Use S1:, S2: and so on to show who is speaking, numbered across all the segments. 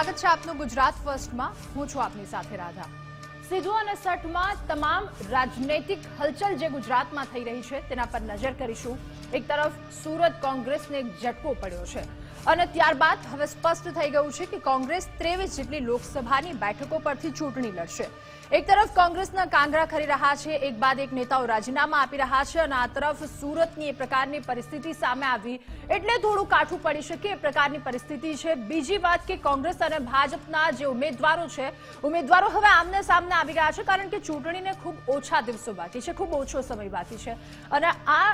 S1: સ્વાગત છે આપનું ગુજરાત ફર્સ્ટમાં. હું છું આપની સાથે રાધા. સીધું અને સઠમાં તમામ રાજનૈતિક હલચલ જે ગુજરાતમાં થઈ રહી છે, તેના પર નજર કરીશું. એક તરફ સુરત કોંગ્રેસને એક ઝટકો પડ્યો છે. અને ત્યારબાદ હવે સ્પષ્ટ થઈ ગયું છે કે કોંગ્રેસ ત્રેવીસ જેટલી લોકસભાની બેઠકો પરથી ચૂંટણી લડશે. એક તરફ કોંગ્રેસના કાંગરા ખરી રહ્યા છે, એક બાદ એક નેતાઓ રાજીનામા આપી રહ્યા છે અને આ તરફ સુરતની એ પ્રકારની પરિસ્થિતિ સામે આવી. એટલે થોડું કાઠું પડી શકે એ પ્રકારની પરિસ્થિતિ છે. બીજી વાત કે કોંગ્રેસ અને ભાજપના જે ઉમેદવારો છે, ઉમેદવારો હવે આમને સામને આવી રહ્યા છે કારણ કે ચૂંટણીને ખૂબ ઓછા દિવસો બાકી છે, ખૂબ ઓછો સમય બાકી છે. અને આ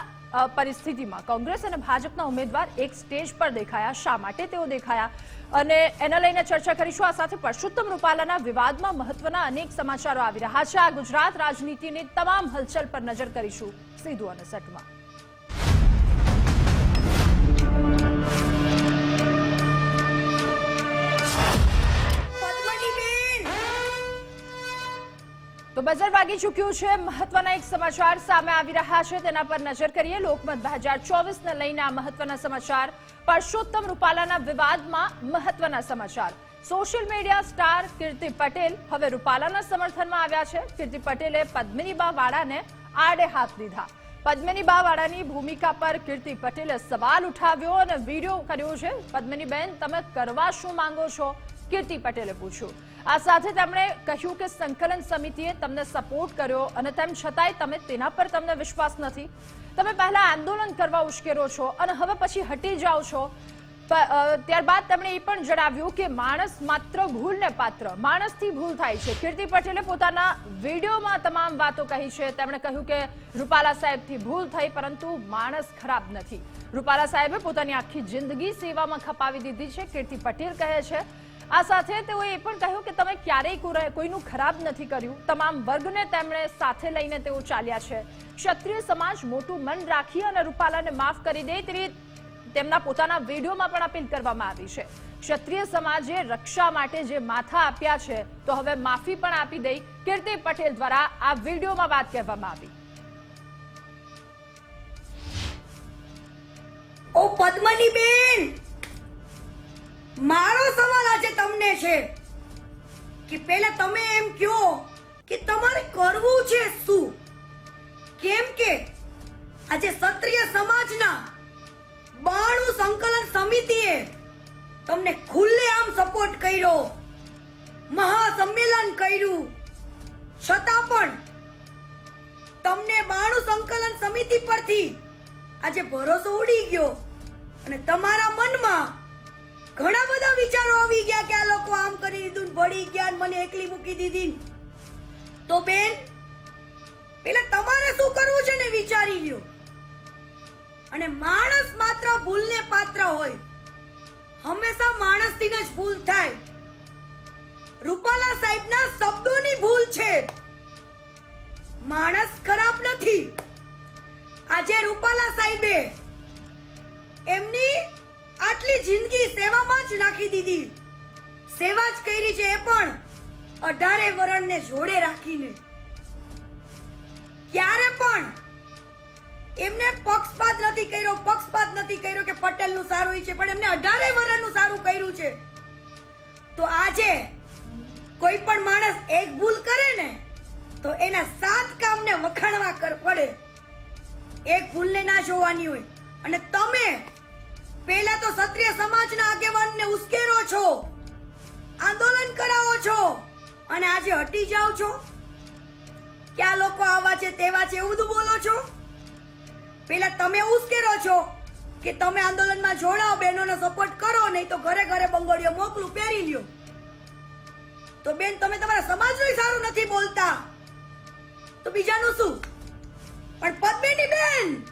S1: પરિસ્થિતિમાં કોંગ્રેસ અને ભાજપના ઉમેદવાર એક સ્ટેજ પર દેખાયા. શા માટે તેઓ દેખાયા? અને એના લઈને ચર્ચા કરીશું. આ સાથે પરસોત્તમ રૂપાલાના વિવાદમાં મહત્વના અનેક સમાચારો આવી રહ્યા છે. આ ગુજરાત રાજનીતિની તમામ હલચલ પર નજર કરીશું સીધું અને સટમાં. તો બજાર વાગી ચૂક્યું છે. મહત્વના એક સમાચાર સામે આવી રહ્યા છે. તેના પર નજર કરીએ. લોકમત બે હજાર ચોવીસને લઈને આ મહત્વના સમાચાર. પરસોત્તમ રૂપાલાના વિવાદમાં મહત્વના સમાચાર. Social media star Kirti Patel હવે રૂપાલાના સમર્થનમાં આવ્યા છે. કીર્તિ પટેલે પદ્મિનીબા વાળાને આડે હાથ લીધા. પદ્મિનીબા વાળાની ભૂમિકા પર કીર્તિ પટેલે સવાલ ઉઠાવ્યો અને વીડિયો કર્યો છે. પદ્મિનીબેન, તમે કરવા શું માંગો છો? કીર્તિ પટેલે પૂછ્યું. આ સાથે તેમણે કહ્યું કે સંકલન સમિતિએ તમને સપોર્ટ કર્યો અને તેમ છતાંય તમે તેના પર તમને વિશ્વાસ નથી. તમે પહેલા આંદોલન કરવા ઉશ્કેરો છો અને હવે પછી હટી જાઓ છો. ત્યારબાદ તેમણે એ પણ જણાવ્યું કે માણસ માત્ર ભૂલને પાત્ર, માણસથી ભૂલ થાય છે. કીર્તિ પટેલે પોતાના વિડીયોમાં તમામ વાતો કહી છે. તેમણે કહ્યું કે રૂપાલા સાહેબથી ભૂલ થઈ, પરંતુ માણસ ખરાબ નથી. રૂપાલા સાહેબે પોતાની આખી જિંદગી સેવામાં ખપાવી દીધી છે. કીર્તિ પટેલ કહે છે આ સાથે તેઓએ એ પણ કહ્યું કે તમે ક્યારેય કોઈ- કોઈનું ખરાબ નથી કર્યું. તમામ વર્ગને તેમણે સાથે લઈને તેઓ ચાલ્યા છે. ક્ષત્રિય સમાજ મોટું મન રાખી અને રૂપાલાને માફ કરી દે તેવી તેમના પોતાના વિડીયોમાં પણ અપીલ કરવામાં આવી છે. ક્ષત્રિય સમાજે રક્ષા માટે જે માથા આપ્યા છે, તો હવે માફી પણ આપી દઈ કીર્તિ પટેલ દ્વારા આ વિડીયોમાં વાત કહેવામાં આવી.
S2: ઓ પદ્મનીબેન મારો સવાલ આજે તમને છે કે પહેલા તમે એમ કહો કે તમારે કરવું છે શું? કેમ કે આજે ક્ષત્રિય સમાજના બાણું સંકલન સમિતિએ તમને ખુલ્લે આમ સપોર્ટ કર્યો, મહાસંમેલન કર્યું. છતાં પણ તમને બાણું સંકલન સમિતિ પરથી આજે ભરોસો ઉડી ગયો અને તમારા મનમાં ઘણા બધા વિચારો આવી ગયા કે આ લોકો આમ કરી દીધું ભળી ગયા મને એકલી મૂકી દીધી તો બેન, પેલા તમારે શું કરવું છે ને વિચારી લ્યો. અને માણસ માત્ર ભૂલને પાત્ર હોય. હંમેશા માણસથી જ ભૂલ થાય. રૂપાલા સાહેબના શબ્દોની ભૂલ છે. માણસ ખરાબ નથી. આજે રૂપાલા સાહેબે એમની આટલી જિંદગી સેવામાં જ નાખી દીધી. સેવા જ કરી છે એ પણ અઢારે વરણને જોડે રાખીને. ક્યારે પણ એમને પક્ષપાત નથી કર્યો, પક્ષપાત નથી કર્યો કે પટેલનું સારું છે, પણ એમને અઢારે વરણનું સારું કર્યું છે. તો આજે કોઈ પણ માણસ એક ભૂલ કરે ને, તો એના સાત કામને વખાણવા કર, પડે. એક ભૂલને ના જોવાની હોય. અને તમે પહેલા તો ક્ષત્રિય સમાજના આગેવાનને ઉશ્કેરો છો, આંદોલન કરાવો છો, અને આજે હટી જાઓ છો. ક્યાં લોકો આવા છે તેવા છે એવું બધું બોલો છો? પહેલા તમે ઉશ્કેરો છો કે તમે આંદોલનમાં જોડાઓ, બહેનોનો સપોર્ટ કરો, નહીં તો ઘરે ઘરે બંગડીઓ મોકલું, પહેરી લ્યો. તો બેન, તમે તમારા સમાજનું સારું નથી બોલતા. તો બીજાનું શું? પણ પદ્મિની બેન,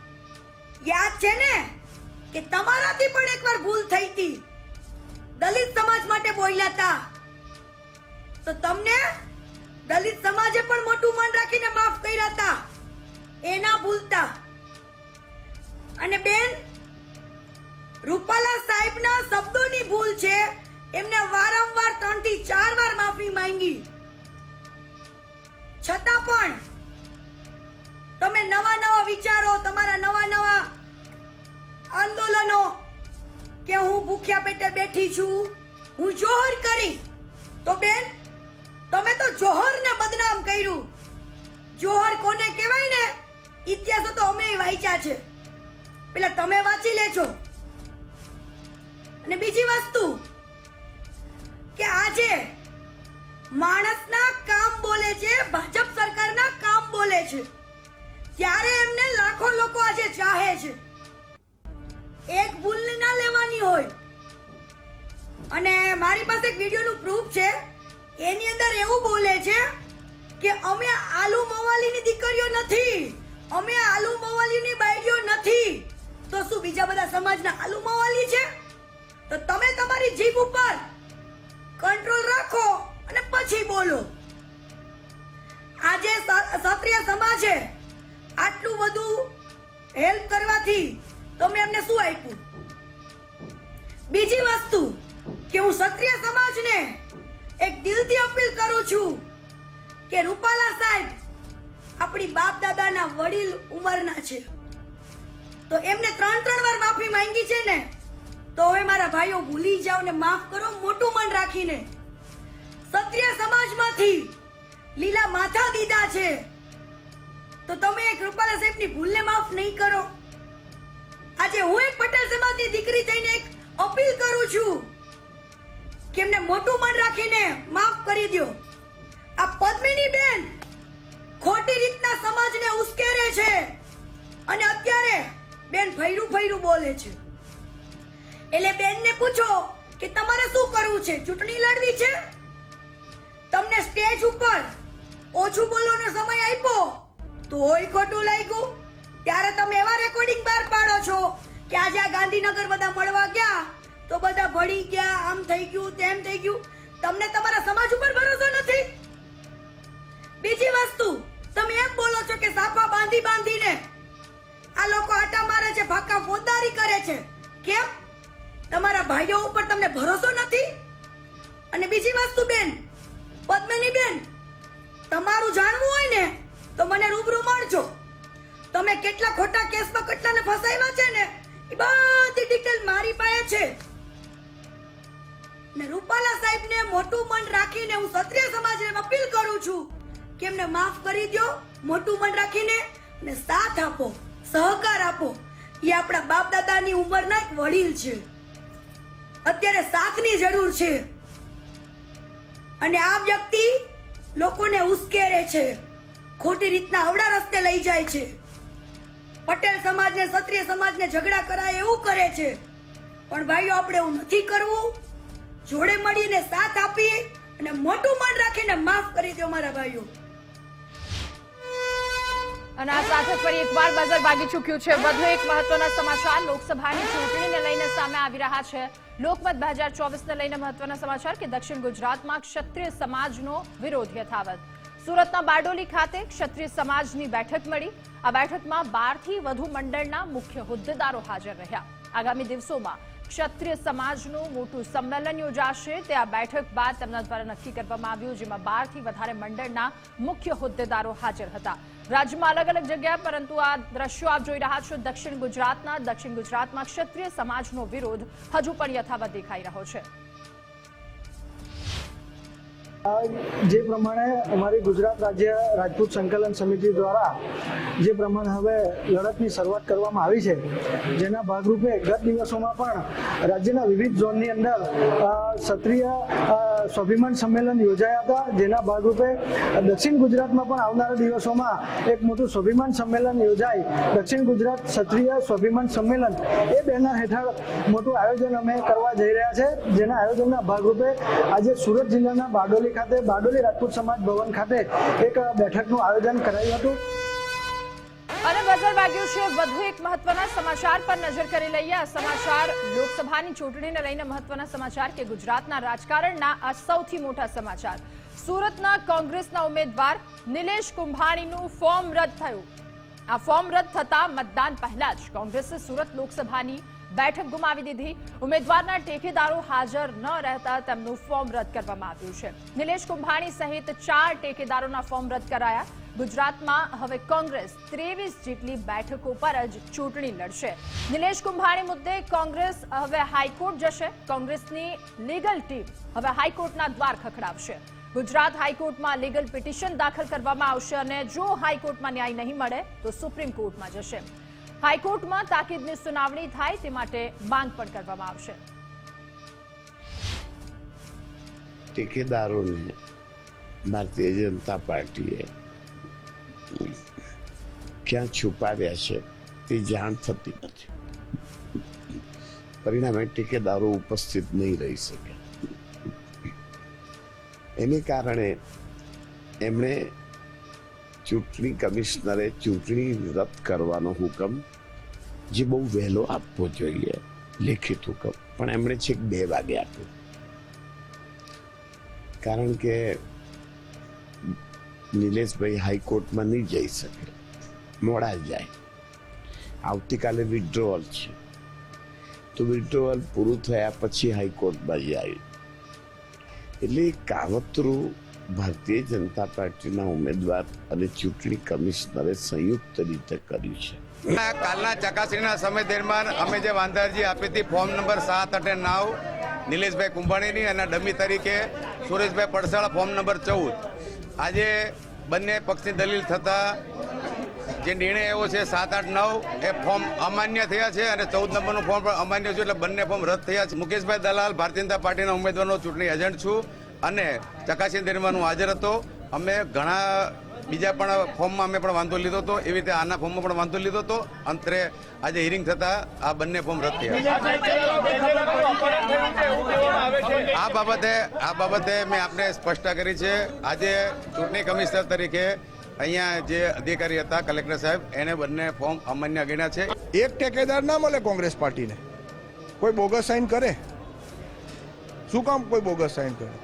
S2: યાદ છે ને? કે તમારાથી પણ એકવાર ભૂલ થઈ હતી. દલિત સમાજ માટે બોલ્યા હતા. તો તમને દલિત સમાજે પણ મોટું મન રાખીને માફ કર્યા હતા. એ ના ભૂલતા. અને બેન, રૂપાલા સાહેબના શબ્દોની ભૂલ છે, એમને વારંવાર ત્રણથી ચાર વાર માફી માંગી. છતાં પણ તમે નવા નવા વિચારો, તમારા નવા નવા આંદોલનો કે હું ભૂખ્યા પેટે બેઠી છું, હું જોહર કરી. તો બેન, તમે તો જોહરને બદનામ કર્યું. જોહર કોને કહેવાય ને? ઇતિહાસો તો અમે વાંચ્યા છે. પેલા તમે વાંચી લેજો. અને બીજી વસ્તુ કે આજે માણસના કામ બોલે છે, ભાજપ સરકારના કામ બોલે છે. ત્યારે એમને લાખો લોકો આજે ચાહે છે. અને મારી પાસે એક વિડીયોનું પ્રૂફ છે. એની અંદર એવું બોલે છે કે અમે આલુ મવાલીની દીકરીઓ નથી. અમે આલુ મવાલીની બાયડીઓ નથી. તો શું બીજા બધા સમાજના આલુ મવાલી છે? તો તમે તમારી જીભ ઉપર કંટ્રોલ રાખો અને પછી બોલો. આજે સત્રિય સમાજે આટલું બધું હેલ્પ કરવાથી તમે એમને શું આપ્યું? બીજી વસ્તુ કે હું ક્ષત્રિય સમાજને એક દિલથી અપીલ કરું છું કે રૂપાલા સાહેબ આપણી બાપ દાદાના વડીલ ઉંમરના છે. તો એમને ત્રણ ત્રણ વાર માફી માંગી છે ને, તો હવે મારા ભાઈઓ ભૂલી જાઓ ને માફ કરો, મોટું મન રાખીને. ક્ષત્રિય સમાજમાંથી લીલા માથા દીધા છે. તો તમે એક રૂપાલા સાહેબની ભૂલને માફ નહીં કરો. આજે હું એક પટેલ સમાજની દીકરી થઈને એક અપીલ કરું છું. કે એમને મોટું મન રાખીને માફ કરી દો આ પદ્મિની બેન ખોટી રીતના સમાજને ઉશ્કેરે છે અને અત્યારે બેન ફૈરું ફૈરું બોલે છે. એટલે બેનને પૂછો કે તમારે શું કરવું છે? ચૂંટણી લડવી છે? તમને સ્ટેજ ઉપર ઓછું બોલવાનો સમય આપ્યો તોય ખોટું લાગ્યું. ત્યારે તમે એવા રેકોર્ડિંગ બહાર પાડો છો કે આજે આ ગાંધીનગર બધા મળવા ગયા તો બધા ભળી ગયા, આમ થઈ ગયું, તેમ થઈ ગયું. તમને તમારા સમાજ ઉપર ભરોસો નથી? બીજી વસ્તુ, તમે એમ બોલો છો કે સાફા બાંધી બાંધીને આ લોકો આટા મારે છે ફાકા ફોદારી કરે છે. કેમ? તમારા ભાઈઓ ઉપર તમને ભરોસો નથી? અને બીજી વસ્તુ બેન, પદ્મિની બેન, તમારું જાણવું હોય ને, તો મને રૂબરૂ મળજો. તમે કેટલા ખોટા કેસમાં, કેટલાને ફસાવ્યા છે ને, એ બધી ડિટેલ મારી પાસે છે. ને રૂપાલા સાહેબને મોટું મન રાખીને હું ક્ષત્રિય સમાજને અપીલ કરું છું કે એમને માફ કરી દો મોટું મન રાખીને, ને સાથ આપો, સહકાર આપો. એ આપણા બાપ દાદાની ઉંમરના એક વડીલ છે. અત્યારે સાથની જરૂર છે. અને આ વ્યક્તિ લોકોને ઉશ્કેરે છે. ખોટી રીતના અવડા રસ્તે લઈ જાય છે. પટેલ સમાજને, ક્ષત્રિય સમાજને ઝઘડા કરાય એવું કરે છે. પણ ભાઈઓ, આપણે એવું નથી કરવું. જોડે મળીને સાથ આપીએ અને મોટું મન રાખીને માફ કરી દો મારા ભાઈઓ.
S1: અને આ સાથે ફરી એકવાર બજાર ભાગી ચૂક્યું છે. વધુ એક મહત્વના સમાચાર, લોકસભાની ચૂંટણીને લઈને સામે આવી રહ્યા છે. લોકમત બે હજાર ચોવીસને લઈને મહત્વના સમાચાર કે દક્ષિણ ગુજરાતમાં ક્ષત્રિય સમાજનો વિરોધ યથાવત. સુરતના બારડોલી ખાતે ક્ષત્રિય સમાજની બેઠક મળી. આ બેઠકમાં બારથી વધુ મંડળના મુખ્ય હોદ્દેદારો હાજર રહ્યા. આગામી દિવસોમાં ક્ષત્રિય સમાજનું મોટું સંમેલન યોજાશે. તે આ બેઠક બાદ તેમના દ્વારા નક્કી કરવામાં આવ્યું, જેમાં બારથી વધારે મંડળના મુખ્ય હોદ્દેદારો હાજર હતા. રાજ્યમાં અલગ અલગ જગ્યાએ, પરંતુ આ દ્રશ્યો આપ જોઈ રહ્યા છો, દક્ષિણ ગુજરાતના, દક્ષિણ ગુજરાતમાં ક્ષત્રિય સમાજનો વિરોધ હજુ પણ યથાવત દેખાઈ રહ્યો છે.
S3: જે પ્રમાણે અમારી ગુજરાત રાજ્ય રાજપૂત સંકલન સમિતિ દ્વારા જે પ્રમાણે હવે લડતની શરૂઆત કરવામાં આવી છે, જેના ભાગરૂપે ગત દિવસોમાં પણ રાજ્યના વિવિધ ઝોનની અંદર ક્ષત્રિય સ્વાભિમાન સંમેલન યોજાયા હતા, જેના ભાગરૂપે દક્ષિણ ગુજરાતમાં પણ આવનારા દિવસોમાં એક મોટું સ્વાભિમાન સંમેલન યોજાય. દક્ષિણ ગુજરાત ક્ષત્રિય સ્વાભિમાન સંમેલન એ બેનર હેઠળ મોટું આયોજન અમે કરવા જઈ રહ્યા છે. જેના આયોજનના ભાગરૂપે આજે સુરત જિલ્લાના બારડોલી ખાતે બારડોલી રાજપૂત સમાજ ભવન ખાતે એક બેઠકનું આયોજન કરાયું હતું.
S1: અને નજર વાગ્યું છે, વધુ એક મહત્વના સમાચાર પર નજર કરી લઈએ. સમાચાર લોકસભાની ચૂંટણીને લઈને મહત્વના સમાચાર કે ગુજરાતના રાજકારણના આ સૌથી મોટા સમાચાર. સુરતના કોંગ્રેસના ઉમેદવાર નિલેશ કુંભાણીનું ફોર્મ રદ થયું. આ ફોર્મ રદ થતા મતદાન પહેલા જ કોંગ્રેસે સુરત લોકસભાની બેઠક ગુમાવી દીધી. ઉમેદવારના ટેકેદારો હાજર ન રહેતા તેમનું ફોર્મ રદ કરવામાં આવ્યું છે. નિલેશ કુંભાણી સહિત ચાર ટેકેદારોના ફોર્મ રદ કરાયા. ગુજરાતમાં હવે કોંગ્રેસ ત્રેવીસ જેટલી બેઠકો પર જ ચૂંટણી લડશે. નિલેશ કુંભાણી મુદ્દે કોંગ્રેસ હવે હાઈકોર્ટ જશે. કોંગ્રેસની લીગલ ટીમ હવે હાઈકોર્ટના દ્વાર ખખડાવશે. ગુજરાત હાઈકોર્ટમાં લીગલ પિટિશન દાખલ કરવામાં આવશે અને જો હાઈકોર્ટમાં ન્યાય નહીં મળે તો સુપ્રીમ કોર્ટમાં જશે. હાઈકોર્ટમાં તાકીદની સુનાવણી થાય તે માટે માંગ પણ કરવામાં આવશે.
S4: ટેકેદારોને ભારતીય જનતા પાર્ટીએ ક્યાં છુપાવ્યા છે તે જાણ થતી નથી. પરિણામે ટેકેદારો ઉપસ્થિત નહીં રહી શકે. એને કારણે એમણે ચૂંટણી કમિશનરે ચૂંટણી રદ કરવાનો હુકમ જે બહુ વહેલો આપવો જોઈએ, લેખિત હુકમ. પણ એમણે છેક બે વાગે આપ્યો. કારણ કે નિલેશભાઈ હાઈકોર્ટમાં નહીં જઈ શકે. મોડા જાય. આવતીકાલે વિડ્રોઅલ છે. તો વિડ્રોઅલ પૂરું થયા પછી હાઈકોર્ટમાં જાય. એટલે કાવતરું ભારતીય જનતા પાર્ટીના ઉમેદવાર અને ચૂંટણી કમિશનરે સંયુક્ત રીતે કર્યું છે.
S5: કાલના ચકાસણીના સમય દરમિયાન અમે જે વાંધારજી આપી હતી, ફોર્મ નંબર સાત અને નવ, નિલેશભાઈ કુંભાણીની અને ડમી તરીકે સુરેશભાઈ પડસાળ ફોર્મ નંબર ચૌદ. આજે બંને પક્ષની દલીલ થતા જે નિર્ણય એવો છે સાત આઠ નવ, એ ફોર્મ અમાન્ય થયા છે અને ચૌદ નંબરનું ફોર્મ પણ અમાન્ય છે, એટલે બંને ફોર્મ રદ થયા છે. મુકેશભાઈ દલાલ, ભારતીય જનતા પાર્ટીના ઉમેદવારનો ચૂંટણી એજન્ટ છું. અને ચકાસણી દરમિયાન હું હાજર હતો. અમે ઘણા બીજા પણ ફોર્મમાં અમે પણ વાંધો લીધો હતો. એવી રીતે આના ફોર્મમાં પણ વાંધો લીધો હતો. અંતરે આજે હિયરિંગ થતા આ બંને ફોર્મ રદ થયા. આ બાબતે આ બાબતે મેં આપને સ્પષ્ટતા કરી છે. આજે ચૂંટણી કમિશનર તરીકે અહીંયા જે અધિકારી હતા, કલેક્ટર સાહેબ, એને બંને ફોર્મ અમાન્ય ગણ્યા છે.
S6: એક ઠેકેદાર ના મળે કોંગ્રેસ પાર્ટીને? કોઈ બોગસ સાઇન કરે? શું કામ કોઈ બોગસ સાઇન કરે?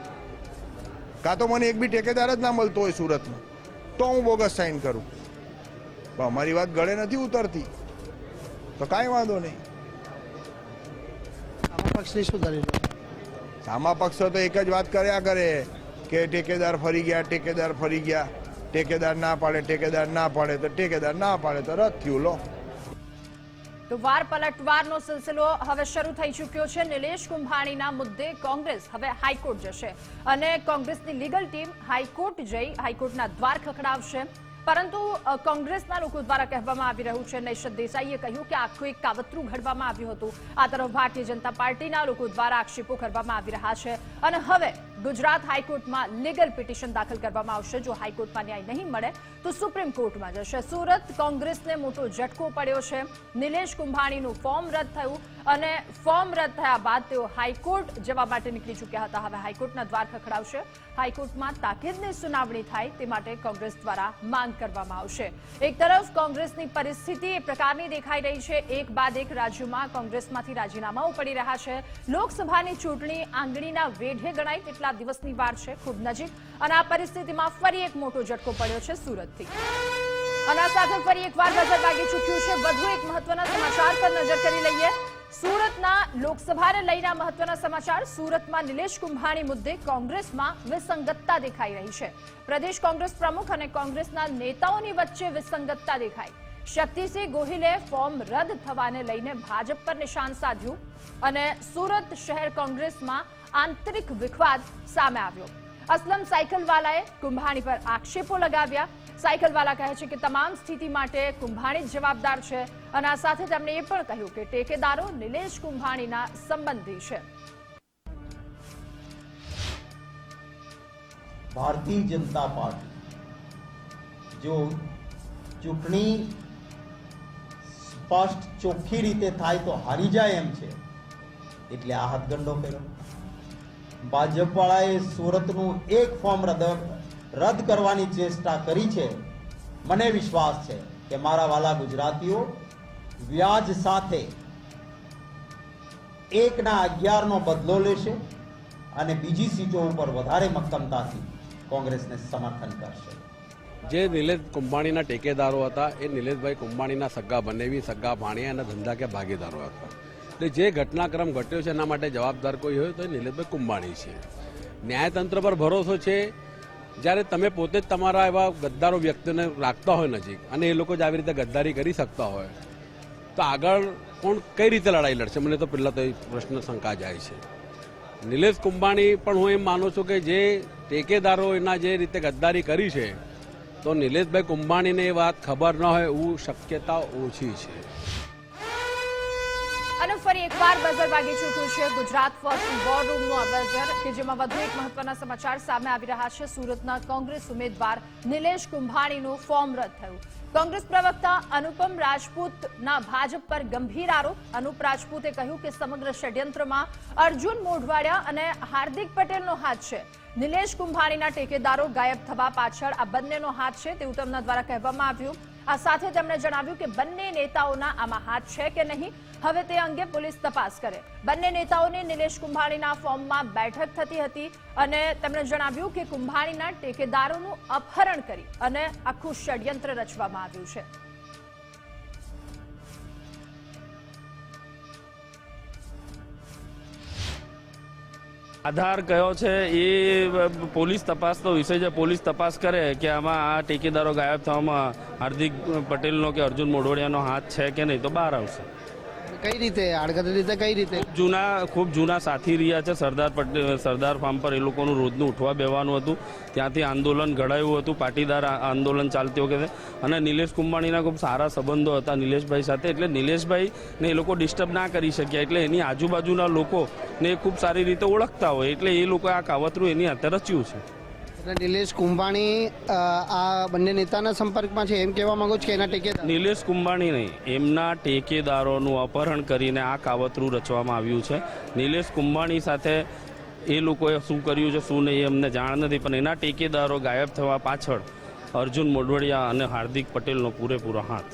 S6: કાં તો મને એક બી ટેકેદાર જ ના મળતો હોય સુરતમાં. તો હું બોગસ સાઇન કરું. પણ અમારી વાત ગળે નથી ઉતરતી. તો કાંઈ વાંધો નહીં.
S3: પક્ષની શું દલીલ
S6: સામા પક્ષો તો એક જ વાત કર્યા કરે કે ટેકેદાર ફરી ગયા ટેકેદાર ફરી ગયા. ટેકેદાર ના પાડે ટેકેદાર ના પાડે તો ટેકેદાર ના પાડે તો રદ થયું લો.
S1: તો વાર પલટવારનો સિલસિલો હવે શરૂ થઈ ચૂક્યો છે. નિલેશ કુંભાણીના મુદ્દે કોંગ્રેસ હવે હાઈકોર્ટ જશે અને કોંગ્રેસની લીગલ ટીમ હાઈકોર્ટ જઈ હાઈકોર્ટના દ્વાર ખખડાવશે. પરંતુ કોંગ્રેસના લોકો દ્વારા કહેવામાં આવી રહ્યું છે નૈશદ દેસાઈએ કહ્યું કે આખું એક કાવતરું ઘડવામાં આવ્યું હતું. આ તરફ ભારતીય જનતા પાર્ટીના લોકો દ્વારા આક્ષેપો કરવામાં આવી રહ્યા છે. અને હવે ગુજરાત હાઈકોર્ટમાં લીગલ પિટિશન દાખલ કરવામાં આવશે. જો હાઈકોર્ટમાં ન્યાય નહીં મળે, તો સુપ્રીમ કોર્ટમાં જશે. સુરત કોંગ્રેસને મોટો ઝટકો પડ્યો છે. નિલેશ કુંભાણીનું ફોર્મ રદ થયું અને ફોર્મ રદ થયા બાદ તેઓ હાઈકોર્ટ જવા માટે નીકળી ચૂક્યા હતા. હવે હાઈકોર્ટના દ્વાર ખખડાવશે. હાઈકોર્ટમાં તાકીદની સુનાવણી થાય તે માટે કોંગ્રેસ દ્વારા માંગ કરવામાં આવશે. એક તરફ કોંગ્રેસની પરિસ્થિતિ એ પ્રકારની દેખાઈ રહી છે. એક બાદ એક રાજ્યોમાં કોંગ્રેસમાંથી રાજીનામાઓ પડી રહ્યા છે. લોકસભાની ચૂંટણી આંગળીના વેઢે ગણાય તેટલા દિવસની વાર છે ખૂબ નજીક. અને આ પરિસ્થિતિમાં ફરી એક મોટો ઝટકો પડ્યો છે સુરતથી. અને આ સાથે ફરી એકવાર નજર લાગી ચૂક્યું છે. વધુ એક મહત્વના સમાચાર પર નજર કરી લઈએ. સુરતના લોકસભાને લઈને મહત્વના સમાચાર. સુરતમાં નિલેશ કુંભાણી મુદ્દે કોંગ્રેસમાં વિસંગતતા દેખાઈ રહી છે. પ્રદેશ કોંગ્રેસ પ્રમુખ અને કોંગ્રેસના નેતાઓની વચ્ચે વિસંગતતા દેખાઈ. શક્તિસિંહ ગોહિલે ફોર્મ રદ થવાને લઈને ભાજપ પર નિશાન સાધ્યું અને સુરત શહેર કોંગ્રેસમાં આંતરિક વિખવાદ સામે આવ્યો. અસલમ સાયકલવાલાએ કુંભાણી પર આક્ષેપો લગાવ્યા. સાયકલવાલા કહે છે કે તમામ સ્થિતિ માટે કુંભાણી જવાબદાર છે અને આ સાથે તેમણે એ પણ કહ્યું કે ટેકેદારો નિલેશ કુંભાણીના સંબંધી છે.
S7: ભારતીય જનતા પાર્ટી જો ચૂંટણી સ્પષ્ટ ચોખ્ખી રીતે થાય તો હારી જાય એમ છે. એટલે આ હાથગંડો કર્યો. ભાજપવાળાએ સુરતનું એક ફોર્મ રદ રદ કરવાની ચેષ્ટા કરી છે. મને વિશ્વાસ છે કે મારા વાલા ગુજરાતીઓ વ્યાજ સાથે એકના અગિયારનો બદલો લેશે અને બીજી સીટો ઉપર વધારે મક્કમતાથી કોંગ્રેસને સમર્થન કરશે.
S8: જે નિલેશ કુંભાણીના ટેકેદારો હતા, એ નિલેશભાઈ કુંભાણીના સગા બનેવી, સગા ભાણિયા અને ધંધા કે ભાગીદારો હતા. એટલે જે ઘટનાક્રમ ઘટ્યો છે એના માટે જવાબદાર કોઈ હોય તો એ નિલેશભાઈ કુંભાણી છે. ન્યાયતંત્ર પર ભરોસો છે. જ્યારે તમે પોતે જ તમારા એવા ગદ્દારો વ્યક્તિને રાખતા હોય નજીક અને એ લોકો જ આવી રીતે ગદ્દારી કરી શકતા હોય, તો આગળ કોણ કઈ રીતે લડાઈ લડશે? મને તો પહેલાં તો એ પ્રશ્ન શંકા જાય છે. નિલેશ કુંભાણી પણ હું એમ માનું છું કે જે ટેકેદારો એના જે રીતે ગદ્દારી કરી છે તો નિલેશભાઈ કુંભાણીને એ વાત ખબર ન હોય એવું શક્યતા ઓછી છે.
S1: અને ફરી એકવાર બઝર વાગી ચૂક્યું છે. ગુજરાત ફર્સ્ટ વોર રૂમનું આ બઝર કે જેમાં વધુ એક મહત્વના સમાચાર સામે આવી રહ્યા છે. સુરતના કોંગ્રેસ ઉમેદવાર નિલેશ કુંભાણીનું ફોર્મ રદ થયું. કોંગ્રેસ પ્રવક્તા અનુપમ રાજપૂતના ભાજપ પર ગંભીર આરોપ. અનુપ રાજપૂતે કહ્યું કે સમગ્ર ષડયંત્રમાં અર્જુન મોઢવાડિયા અને હાર્દિક પટેલનો હાથ છે. નિલેશ કુંભાણીના ટેકેદારો ગાયબ થવા પાછળ આ બંનેનો હાથ છે તેવું તેમના દ્વારા કહેવામાં આવ્યું. આ સાથે તેમણે જણાવ્યું કે બંને નેતાઓના આમાં હાથ છે કે નહીં? હવે તે અંગે પોલીસ તપાસ કરે. બંને નેતાઓને નિલેશ કુંભાણીના ફોર્મમાં બેઠક થતી હતી અને તેમણે જણાવ્યું કે કુંભાણીના ટેકેદારોનું અપહરણ કરી અને આખું ષડયંત્ર રચવામાં આવ્યું છે.
S9: આધાર કયો છે એ પોલીસ તપાસનો વિષય છે. પોલીસ તપાસ કરે કે આમાં આ ટેકેદારો ગાયબ થવામાં હાર્દિક પટેલનો કે અર્જુન મોઢવાડિયાનો હાથ છે કે નહીં, તો બહાર આવશે.
S10: કઈ રીતે, આડકતરી રીતે કઈ રીતે?
S9: જૂના, ખૂબ જૂના સાથી રહ્યા છે, સરદાર પટેલ સરદાર ફાર્મ પર એ લોકોનું રોજનું ઉઠવા બેવાનું હતું. ત્યાંથી આંદોલન ઘડાયું હતું, પાટીદાર આંદોલન ચાલતી વખતે. અને નિલેશ કુંભાણીના ખૂબ સારા સંબંધો હતા નિલેશભાઈ સાથે. એટલે નિલેશભાઈ ને એ લોકો ડિસ્ટર્બ ના કરી શક્યા. એટલે એની આજુબાજુના લોકો ને ખૂબ સારી રીતે ઓળખતા હોય. એટલે એ લોકો આ કાવતરું એની અત્યારે રચ્યું છે.
S10: એટલે નિલેશ કુંભાણી આ બંને નેતાના સંપર્કમાં છે એમ કહેવા માંગુ છું કે એના ટેકેદાર?
S9: નિલેશ કુંભાણી નહીં એમના ટેકેદારોનું અપહરણ કરીને આ કાવતરું રચવામાં આવ્યું છે. નિલેશ કુંભાણી સાથે એ લોકોએ શું કર્યું છે શું નહીં એ અમને જાણ નથી પણ એના ટેકેદારો ગાયબ થવા પાછળ અર્જુન મોઢવડિયા અને હાર્દિક પટેલનો પૂરેપૂરો હાથ.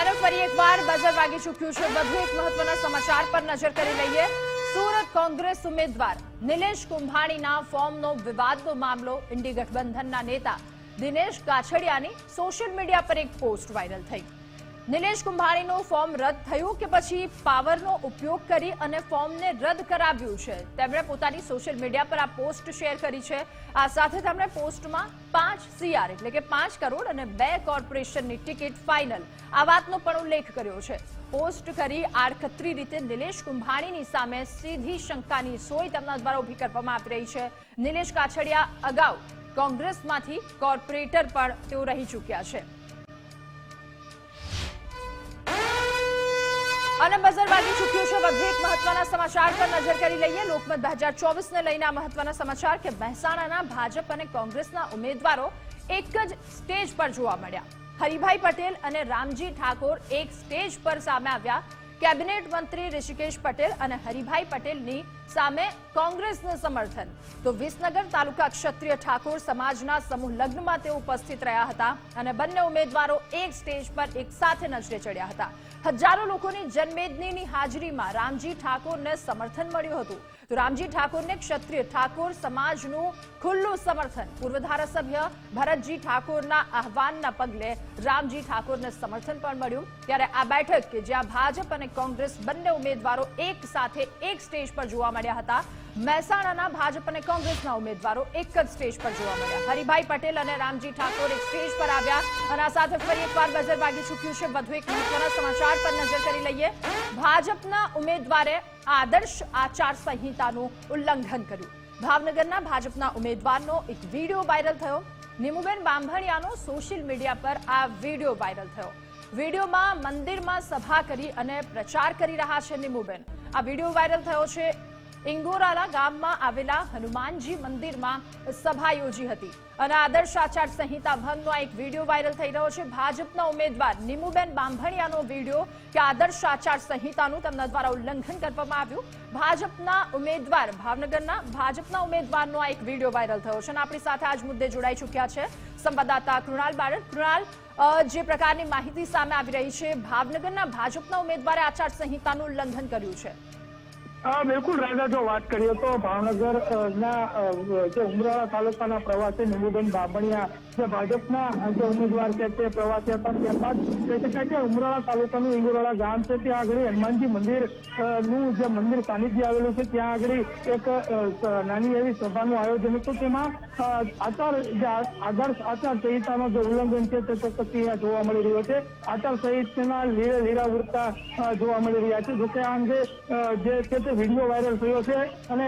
S1: અને ફરી એકવાર બઝર વાગી ચૂક્યું છે. વધુ એક મહત્વના સમાચાર પર નજર કરી લઈએ. સુરત કોંગ્રેસ ઉમેદવાર નિલેશ કુંભાણીના ફોર્મનો વિવાદનો મામલો ઇન્ડી ગઠબંધનના નેતા દિનેશ કાછડિયાની સોશિયલ મીડિયા પર એક પોસ્ટ વાયરલ થઈ. નિલેશ કુંભાણીનું ફોર્મ રદ થયું કે પછી પાવરનો ઉપયોગ કરી અને ફોર્મને રદ કરાવ્યું છે? તેમણે પોતાની સોશિયલ મીડિયા પર આ પોસ્ટ શેર કરી છે. આ સાથે તેમણે પોસ્ટમાં પાંચ સીઆર એટલે કે પાંચ કરોડ અને બે કોર્પોરેશનની ટિકિટ ફાઇનલ. આ વાતનો પણ ઉલ્લેખ કર્યો છે. પોસ્ટ કરી આડકતરી રીતે નિલેશ કુંભાણીની સામે સીધી શંકાની સોય તેમના દ્વારા ઊભી કરવામાં આવી રહી છે. નિલેશ કાછડિયા અગાઉ કોંગ્રેસમાંથી કોર્પોરેટર પણ તેઓ રહી ચૂક્યા છે. અને બઝર વાગી ચૂક્યું છે. વધુ એક મહત્વના સમાચાર પર નજર કરી લઈએ. લોકમત બે હજાર ચોવીસને લઈને આ મહત્વના સમાચાર કે મહેસાણાના ભાજપ અને કોંગ્રેસના ઉમેદવારો એક જ સ્ટેજ પર જોવા મળ્યા. હરિભાઈ પટેલ અને રામજી ઠાકોર એક સ્ટેજ પર સામે આવ્યા. કેબિનેટ મંત્રી ઋષિકેશ પટેલ અને હરિભાઈ પટેલની સામે કોંગ્રેસનું સમર્થન. તો વિસનગર તાલુકા ક્ષત્રિય ઠાકોર સમાજના સમૂહ લગ્નમાં તેઓ ઉપસ્થિત રહ્યા હતા અને બંને ઉમેદવારો એક સ્ટેજ પર એક સાથે નજરે ચડ્યા હતા. હજારો લોકોની જનમેદનીની હાજરીમાં રામજી ઠાકોરને સમર્થન મળ્યું હતું. તો રામજી ઠાકોરને ક્ષત્રિય ઠાકોર સમાજનું ખુલ્લું સમર્થન. પૂર્વ ધારાસભ્ય ભરતજી ઠાકોરના આહવાનના પગલે રામજી ઠાકોરને સમર્થન પણ મળ્યું. ત્યારે આ બેઠક કે જ્યાં ભાજપ અને કોંગ્રેસ બંને ઉમેદવારો એક સાથે એક સ્ટેજ પર જોવા મળ્યા હતા, મહેસાણાના ભાજપ અને કોંગ્રેસના ઉમેદવારો એક જ સ્ટેજ પર જોવા મળ્યા. હરિભાઈ પટેલ અને રામજી ઠાકોર એક સ્ટેજ પર આવ્યા અને આ સાથે ફરી એકવાર બજાર વાગી ચૂક્યું છે. વધુ એક મહત્વના સમાચાર પર નજર કરી લઈએ. ભાજપના ઉમેદવારે આદર્શ આચાર સંહિતાનું ઉલ્લંઘન કર્યું. ભાવનગરના ભાજપના ઉમેદવારનો એક વીડિયો વાયરલ થયો. નિમુબેન બાંભણિયાનો સોશિયલ મીડિયા પર આ વીડિયો વાયરલ થયો. વિડીયોમાં મંદિરમાં સભા કરી અને પ્રચાર કરી રહ્યા છે નિમુબેન. આ વીડિયો વાયરલ થયો છે ઇંગોરાલા ગામમાં આવેલા હનુમાનજી મંદિરમાં સભા યોજી હતી. અને આદર્શ આચાર સંહિતા ભંગનો એક વીડિયો વાયરલ થઈ રહ્યો છે. ભાજપના ઉમેદવાર નિમુબેન બાંભણિયાનો વીડિયો કે આદર્શ આચાર સંહિતાનું તેમના દ્વારા ઉલ્લંઘન કરવામાં આવ્યું. ભાજપના ઉમેદવાર, ભાવનગરના ભાજપના ઉમેદવારનો આ એક વીડિયો વાયરલ થયો છે. અને આપણી સાથે આજ મુદ્દે જોડાઈ ચૂક્યા છે સંવાદદાતા કૃણાલ બારડ. કૃણાલ જે પ્રકારની માહિતી સામે આવી રહી છે, ભાવનગરના ભાજપના ઉમેદવારે આચાર સંહિતાનું ઉલ્લંઘન કર્યું છે.
S11: હા બિલકુલ રાજા જો વાત કરીએ તો ભાવનગર ના જે ઉમરાળા તાલુકાના પ્રવાસી નિમુબેન બાબણિયા જે ભાજપના જે ઉમેદવાર છે તે પ્રવાસી હતા ત્યારબાદ કે ઉમરાળા તાલુકાનું ઇંગોરાળા ગામ છે. ત્યાં આગળ હનુમાનજી મંદિરનું જે મંદિર સાનિધ્ય આવેલું છે. ત્યાં આગળ એક નાની એવી સભાનું આયોજન હતું. તેમાં આચાર જે આદર્શ આચાર સંહિતાનો જે ઉલ્લંઘન છે તે ચોક્કસ જોવા મળી રહ્યો છે. આચાર સંહિતાના લીરે લીરા વૃત્તા જોવા મળી રહ્યા છે. જોકે આ અંગે અ, જે વીડિયો વાયરલ થયો છે અને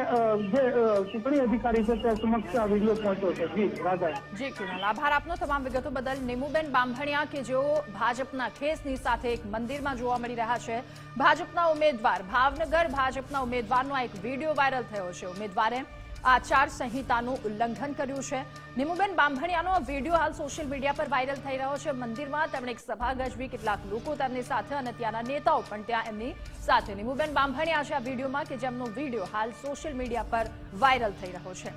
S11: જે ચૂંટણી અધિકારી છે ત્યાં સમક્ષ આ વીડિયો પહોંચ્યો છે. જી, રાજા.
S1: જી, કૃણાલ, આભાર આપનો. તમામ વિગતો બદલ નીમુબેન બાંભણિયા કે જેઓ ભાજપના ખેસની સાથે એક મંદિરમાં જોવા મળી રહ્યા છે. ભાજપના ઉમેદવાર ભાવનગર, ભાજપના ઉમેદવારનો આ એક વીડિયો વાયરલ થયો છે. ઉમેદવારે આચાર સંહિતાનું ઉલ્લંઘન કર્યું છે. નિમુબેન બાંભણિયાનો વીડિયો હાલ સોશિયલ મીડિયા પર વાયરલ થઈ રહ્યો છે. મંદિરમાં તેમણે એક સભા ગજવી કેટલાક લોકો તેમની સાથે અને ત્યાંના નેતાઓ પણ ત્યાં એમની સાથે. નિમુબેન બાંભણિયા છે આ વિડીયોમાં કે જેમનો વીડિયો હાલ સોશિયલ મીડિયા પર વાયરલ થઈ રહ્યો છે.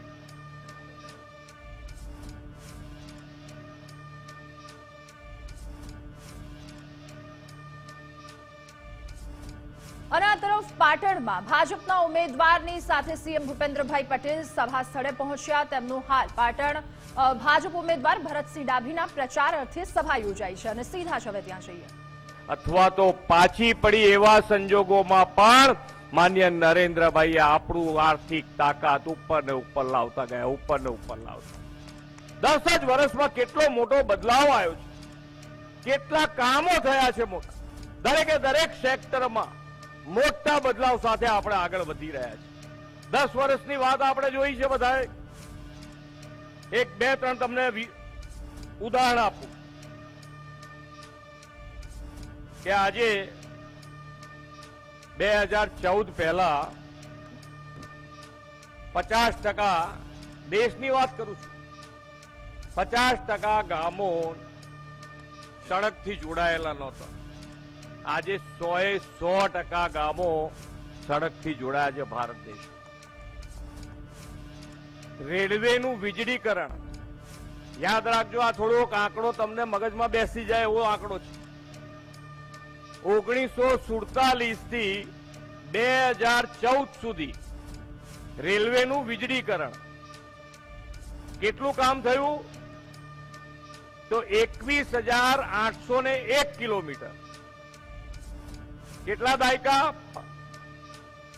S1: પાટણમાં ભાજપના ઉમેદવારની સાથે સીએમ ભૂપેન્દ્રભાઈ પટેલ સભા સ્થળે પહોંચ્યા. તેમનું હાલ પાટણ ભાજપ ઉમેદવાર ભરતસિંહ ડાભીના પ્રચાર અર્થે સભા યોજાઈ છે અને સીધા જ હવે ત્યાં જઈએ.
S12: અથવા તો પાછી પડી એવા સંજોગોમાં પણ માન્ય નરેન્દ્રભાઈએ આપણું આર્થિક તાકાત ઉપર ને ઉપર લાવતા ગયા, ઉપર ને ઉપર લાવતા. દસ જ વર્ષમાં કેટલો મોટો બદલાવ આવ્યો છે. કેટલા કામો થયા છે મોટા. દરેકે દરેક સેક્ટરમાં મોટા બદલાવ સાથે આપણે આગળ વધી રહ્યા છીએ. દસ વર્ષની વાત આપણે જોઈ છે બધાએ. એક, બે, ત્રણ તમને ઉદાહરણ આપું. કે આજે બે હજાર ચૌદ પહેલા પચાસ ટકા દેશની વાત કરું છું. પચાસ ટકા ગામો સડકથી જોડાયેલા નહોતા. આજે સોએ સો ટકા ગામો સડકથી જોડાયા છે ભારત દેશ. રેલવેનું વીજળીકરણ. યાદ રાખજો, આ થોડોક આંકડો તમને મગજમાં બેસી જાય એવો આંકડો છે. ઓગણીસો સુડતાલીસથી બે હજાર ચૌદ સુધી રેલવેનું વીજળીકરણ. કેટલું કામ થયું? તો એકવીસ હજાર આઠસો ને એક કિલોમીટર. કેટલા દાયકા?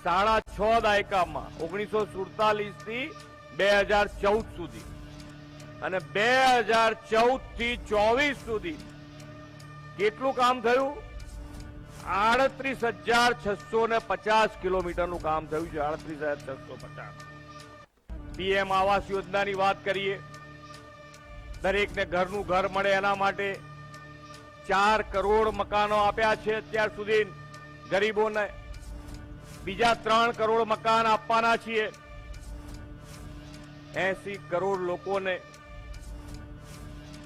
S12: સાડા છ દાયકામાં, ઓગણીસો સુડતાલીસથી બે હજાર ચૌદ સુધી. અને બે હજાર ચૌદથી ચોવીસ સુધી. કેટલું કામ થયું? આડત્રીસ હજાર છસો ને પચાસ કિલોમીટરનું કામ થયું છે, આડત્રીસ હજાર છસો પચાસ. પીએમ આવાસ યોજનાની વાત કરીએ. દરેકને ઘરનું ઘર મળે એના માટે ચાર કરોડ મકાનો આપ્યા છે અત્યાર સુધી. ગરીબોને બીજા ત્રણ કરોડ મકાન આપવાના છીએ. એસી કરોડ લોકોને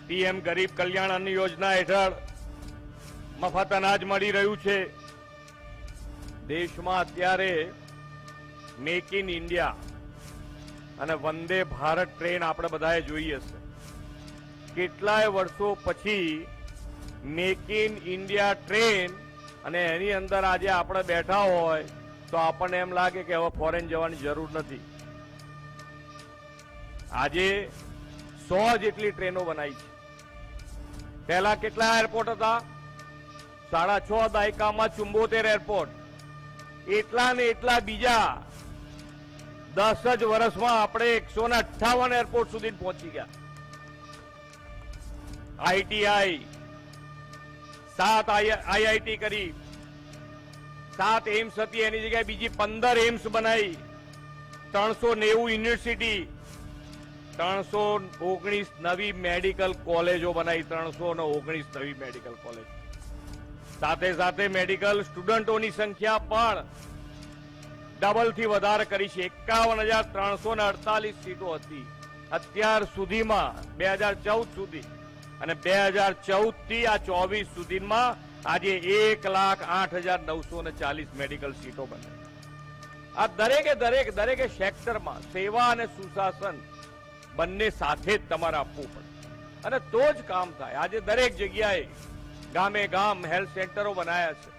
S12: પીએમ ગરીબ કલ્યાણ અન્ન યોજના હેઠળ મફત અનાજ મળી રહ્યું છે. દેશમાં અત્યારે મેક ઇન ઇન્ડિયા અને વંદે ભારત ટ્રેન આપણે બધાએ જોઈ હશે કેટલાય વર્ષો પછી મેક ઇન ઇન્ડિયા ટ્રેન અને એની અંદર આજે આપણે બેઠા હોય તો આપણને એમ લાગે કે હવે ફોરેન જવાની જરૂર નથી. આજે સો જેટલી ટ્રેનો બનાવી છે. પહેલા કેટલા એરપોર્ટ હતા? સાડા છ દાયકામાં ચુંબોતેર એરપોર્ટ એટલા ને એટલા બીજા દસ જ વર્ષમાં આપણે એકસો ને અઠ્ઠાવન એરપોર્ટ સુધી પહોંચી ગયા. આઈટીઆઈ સાત આઈઆઈટી કરી. સાત એમ્સ હતી, એની જગ્યાએ બીજી પંદર એમ્સ બનાવી ત્રણસો નેવું યુનિવર્સિટી. ત્રણસો ઓગણીસ નવી મેડિકલ કોલેજો બનાવી ત્રણસો ને ઓગણીસ નવી મેડિકલ કોલેજ. સાથે સાથે મેડિકલ સ્ટુડન્ટોની સંખ્યા પણ ડબલથી વધારે કરી છે. એકાવન હજાર ત્રણસો ને અડતાલીસ સીટો હતી. અત્યાર સુધીમાં, બે હજાર ચૌદ સુધી અને બે હજાર ચૌદથી આ ચોવીસ સુધીમાં આજે એક લાખ આઠ હજાર નવસો ને ચાલીસ મેડિકલ સીટો બને. આ દરેકે દરેક દરેકે સેક્ટરમાં સેવા અને સુશાસન બંને સાથે જ તમારે આપવું પડે. અને તો જ કામ થાય. આજે દરેક જગ્યાએ ગામે ગામ હેલ્થ સેન્ટરો બનાયા છે.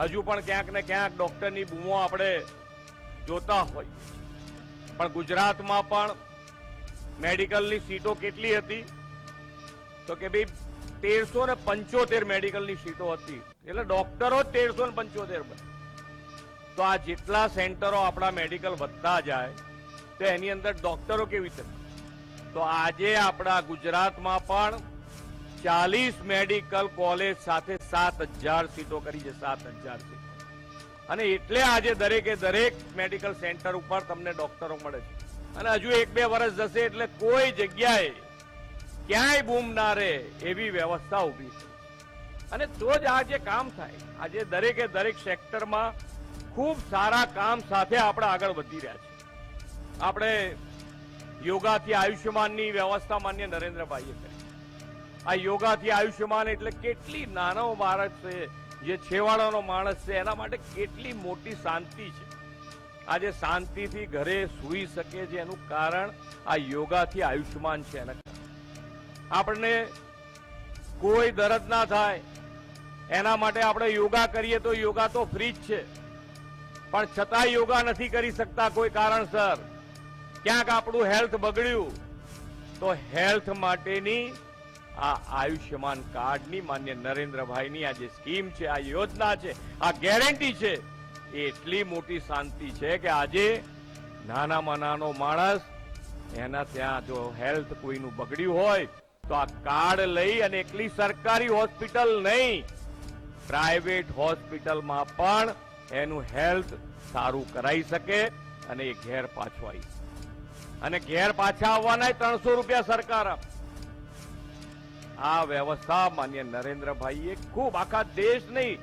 S12: હજુ પણ ક્યાંક ને ક્યાંક ડોક્ટરની બૂમો આપણે જોતા હોય. પણ ગુજરાતમાં પણ મેડિકલની સીટો કેટલી હતી? તો કે ભાઈ તેરસો ને પંચોતેર મેડિકલની સીટો હતી. એટલે ડોક્ટરો જ તેરસો ને પંચોતેર તો આ જેટલા સેન્ટરો આપણા મેડિકલ વધતા જાય, તો એની અંદર ડોક્ટરો કેવી રીતે? તો આજે આપણા ગુજરાતમાં પણ ચાલીસ મેડિકલ કોલેજ સાથે સાત હજાર સીટો કરી છે, સાત હજાર સીટો. અને એટલે આજે દરેકે દરેક મેડિકલ સેન્ટર ઉપર તમને ડોક્ટરો મળે છે. અને હજુ એક બે વર્ષ જશે એટલે કોઈ જગ્યાએ ક્યાંય બૂમ ના રહે એવી વ્યવસ્થા ઊભી છે. અને તો જ આ જે કામ થાય આજે દરેકે દરેક સેક્ટરમાં ખૂબ સારા કામ સાથે આપણે આગળ વધી રહ્યા છે આપણે યોગાથી આયુષ્યમાનની વ્યવસ્થા માન્ય નરેન્દ્રભાઈએ કરી. આ યોગાથી આયુષ્યમાન એટલે કેટલી નાનો બાળક છે, જે છેવાડાનો માણસ છે, એના માટે કેટલી મોટી શાંતિ છે. આજે શાંતિથી ઘરે સૂઈ શકે છે, એનું કારણ આ યોગાથી આયુષ્યમાન છે, એના. આપણને કોઈ દર્દ ના થાય. એના માટે આપણે યોગા કરીએ તો યોગા તો ફ્રી જ છે. પણ છતાં યોગા નથી કરી શકતા કોઈ કારણસર. ક્યાંક આપણું હેલ્થ બગડ્યું, તો હેલ્થ માટેની આ આયુષ્યમાન કાર્ડની માન્ય નરેન્દ્રભાઈની આ જે સ્કીમ છે, આ યોજના છે, આ ગેરંટી છે એટલી મોટી શાંતિ છે કે આજે નાનામાં નાનો માણસ એના ત્યાં જો હેલ્થ કોઈનું બગડ્યું હોય તો આ કાર્ડ લઈ અને એકલી સરકારી હોસ્પિટલ નહીં, પ્રાઇવેટ હોસ્પિટલમાં પણ એનું હેલ્થ સારું કરાઈ શકે અને એ ઘેર પાછો આવી અને ઘેર પાછા આવવાના ત્રણસો રૂપિયા સરકાર આ વ્યવસ્થા માન્ય નરેન્દ્રભાઈએ ખૂબ આખા દેશ નહીં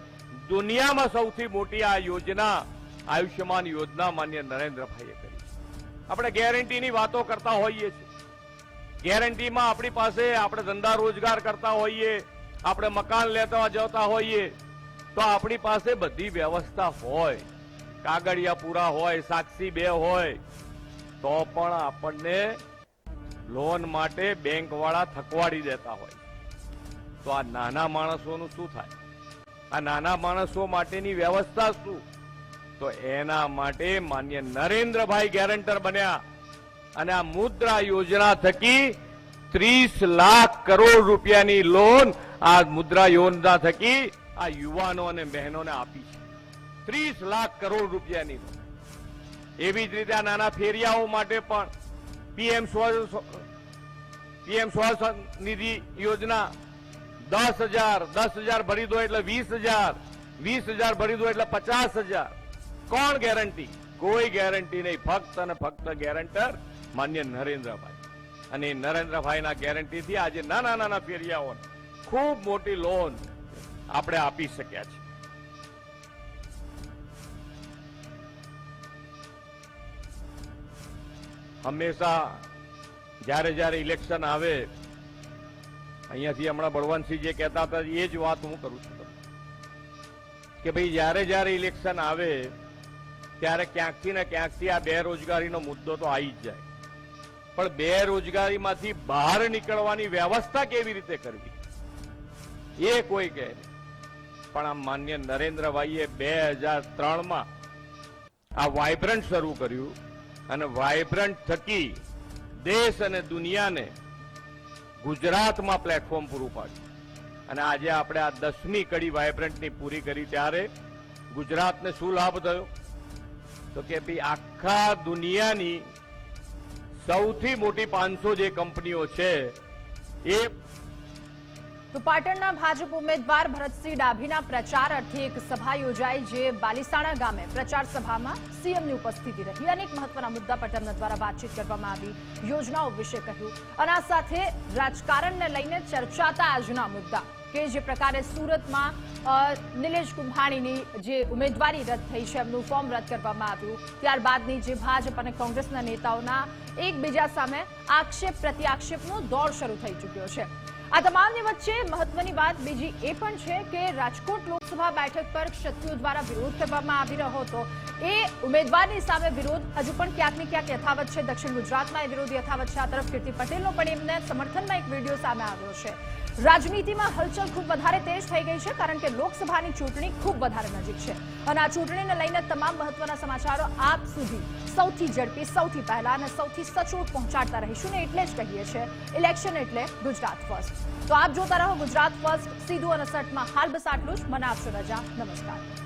S12: દુનિયામાં સૌથી મોટી આ યોજના, આયુષ્યમાન યોજના માન્ય નરેન્દ્રભાઈએ કરી આપણે ગેરંટીની વાતો કરતા હોઈએ છીએ. ગેરંટીમાં આપણી પાસે આપણે ધંધા રોજગાર કરતા હોઈએ, આપણે મકાન લેતા જતા હોઈએ, તો આપણી પાસે બધી વ્યવસ્થા હોય. કાગળિયા પૂરા હોય, સાક્ષી બે હોય, તો પણ આપણને લોન માટે બેંક વાળા થકવાડી દેતા હોય. તો આ નાના માણસોનું શું થાય? આ નાના માણસો માટેની વ્યવસ્થા શું? તો એના માટે માન્ય નરેન્દ્રભાઈ ગેરંટર બન્યા. અને આ મુદ્રા યોજના થકી ત્રીસ લાખ કરોડ રૂપિયાની લોન આ મુદ્રા યોજના થકી આ યુવાનો અને બહેનોને આપી છે. ત્રીસ લાખ કરોડ રૂપિયાની લોન. એવી જ રીતે આ નાના ફેરિયાઓ માટે પણ પીએમ પીએમ સ્વનિધિ યોજના દસ હજાર દસ હજાર ભરી દો એટલે વીસ હજાર વીસ હજાર ભરી દો એટલે પચાસ હજાર. કોણ ગેરંટી? કોઈ ગેરંટી નહીં. ફક્ત અને ફક્ત ગેરંટર માન્ય નરેન્દ્રભાઈ. અને નરેન્દ્રભાઈના ગેરંટીથી આજે નાના નાના ફેરિયાઓને ખૂબ મોટી લોન આપણે આપી શક્યા છે હંમેશા જ્યારે જ્યારે ઇલેક્શન આવે, અહીંયાથી હમણાં બળવંતસિંહ જે કહેતા હતા, એ જ વાત હું કરું છું કે ભાઈ, જ્યારે જ્યારે ઇલેક્શન આવે, ત્યારે ક્યાંકથી ને ક્યાંકથી આ બેરોજગારીનો મુદ્દો તો આવી જ જાય. પણ બેરોજગારીમાંથી બહાર નીકળવાની વ્યવસ્થા કેવી રીતે કરવી? એ કોઈ કહે પણ આ માન્ય નરેન્દ્રભાઈએ બે હજાર ત્રણમાં આ વાઇબ્રન્ટ શરૂ કર્યું અને વાઇબ્રન્ટ થકી દેશ અને દુનિયાને ગુજરાતમાં પ્લેટફોર્મ પૂરું પાડ્યું. અને આજે આપણે આ દસમી કડી વાઇબ્રન્ટની પૂરી કરી ત્યારે ગુજરાતને શું લાભ થયો? તો કે ભાઈ આખા દુનિયાની સૌથી મોટી પાંચસો જે કંપનીઓ છે, એ
S1: તો પાટણના ભાજપ ઉમેદવાર ભરતસિંહ ડાભીના પ્રચાર અર્થે એક સભા યોજાઈ જે બાલિસાણા ગામે પ્રચાર સભામાં સીએમની ઉપસ્થિતિ રહી. અનેક મહત્વના મુદ્દા પર દ્વારા વાતચીત કરવામાં આવી, યોજનાઓ વિશે કહ્યું. અને આ સાથે રાજકારણને લઈને ચર્ચાતા આજના મુદ્દા. કે જે પ્રકારે સુરતમાં નિલેશ કુંભાણીની જે ઉમેદવારી રદ થઈ છે, એમનું ફોર્મ રદ કરવામાં આવ્યું. ત્યારબાદની જે ભાજપ અને કોંગ્રેસના નેતાઓના એકબીજા સામે આક્ષેપ, પ્રત્યાક્ષેપનો દોર શરૂ થઈ ચૂક્યો છે. આ તમામની વચ્ચે મહત્વની વાત બીજી એ પણ છે કે રાજકોટ લોકસભા બેઠક પર ક્ષત્રિયો દ્વારા વિરોધ કરવામાં આવી રહ્યો હતો. એ ઉમેદવારની સામે વિરોધ હજુ પણ ક્યાંક ને ક્યાંક યથાવત છે. દક્ષિણ ગુજરાતમાં એ વિરોધ યથાવત છે. આ તરફ કીર્તિ પટેલનો પણ એમને સમર્થનમાં એક વીડિયો સામે આવ્યો છે. રાજનીતિમાં હલચલ ખૂબ વધારે તેજ થઈ ગઈ છે કારણ કે લોકસભાની ચૂંટણી ખૂબ વધારે નજીક છે. અને આ ચૂંટણીને લઈને તમામ મહત્વના સમાચારો આપ સુધી સૌથી ઝડપી, સૌથી પહેલા અને સૌથી સચોટ પહોંચાડતા રહીશું ને એટલે જ કહીએ છીએ ઇલેક્શન એટલે ગુજરાત ફર્સ્ટ તો આપ જોતા રહો ગુજરાત ફર્સ્ટ સીધું અને સટમાં. હાલ બસ આટલું જ. મને આપશો રજા. નમસ્કાર.